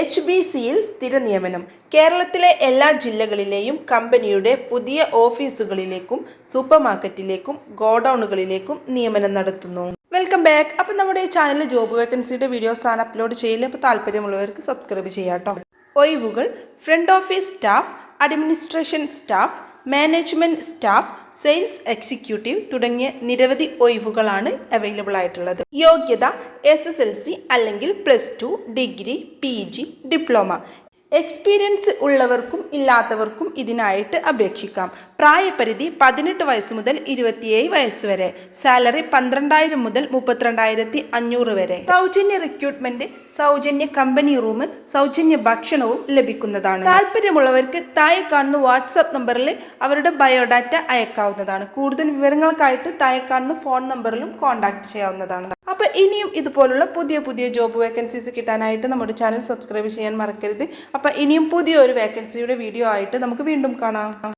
H B സിയിൽ സ്ഥിര നിയമനം കേരളത്തിലെ എല്ലാ ജില്ലകളിലെയും കമ്പനിയുടെ പുതിയ ഓഫീസുകളിലേക്കും സൂപ്പർ മാർക്കറ്റിലേക്കും ഗോഡൌണുകളിലേക്കും നിയമനം നടത്തുന്നു. Welcome back. അപ്പം നമ്മുടെ ഈ ചാനലിൽ ജോബ് വേക്കൻസിയുടെ ആണ് അപ്ലോഡ് ചെയ്യില്ല അപ്പോൾ താല്പര്യമുള്ളവർക്ക് സബ്സ്ക്രൈബ് ചെയ്യാം കേട്ടോ. ഒഴിവുകൾ. Front office staff administration staff management staff sales executive തുടങ്ങിയ നിരവധി ഒഴിവുകളാണ് അവൈലബിൾ ആയിട്ടുള്ളത്. യോഗ്യത എസ് എസ് എൽ സി അല്ലെങ്കിൽ plus two degree P G diploma. Experience ഉള്ളവർക്കും ഇല്ലാത്തവർക്കും ഇതിനായിട്ട് അപേക്ഷിക്കാം. പ്രായപരിധി പതിനെട്ട് വയസ്സ് മുതൽ ഇരുപത്തിയേഴ് വയസ്സ് വരെ. സാലറി പന്ത്രണ്ടായിരം മുതൽ മുപ്പത്തിരണ്ടായിരത്തി അഞ്ഞൂറ് വരെ. സൗജന്യ റിക്രൂട്ട്മെന്റ് സൗജന്യ കമ്പനി റൂം സൗജന്യ ഭക്ഷണവും ലഭിക്കുന്നതാണ്. താല്പര്യമുള്ളവർക്ക് താഴെ കാണുന്ന വാട്സാപ്പ് നമ്പറിൽ അവരുടെ ബയോഡാറ്റ അയക്കാവുന്നതാണ്. കൂടുതൽ വിവരങ്ങൾക്കായിട്ട് താഴെ കാണുന്ന ഫോൺ നമ്പറിലും കോൺടാക്ട് ചെയ്യാവുന്നതാണ്. അപ്പോൾ ഇനിയും ഇതുപോലുള്ള പുതിയ പുതിയ ജോബ് വേക്കൻസീസ് കിട്ടാനായിട്ട് നമ്മുടെ ചാനൽ സബ്സ്ക്രൈബ് ചെയ്യാൻ മറക്കരുത്. അപ്പോൾ ഇനിയും പുതിയൊരു വേക്കൻസിയുടെ വീഡിയോ ആയിട്ട് നമുക്ക് വീണ്ടും കാണാം.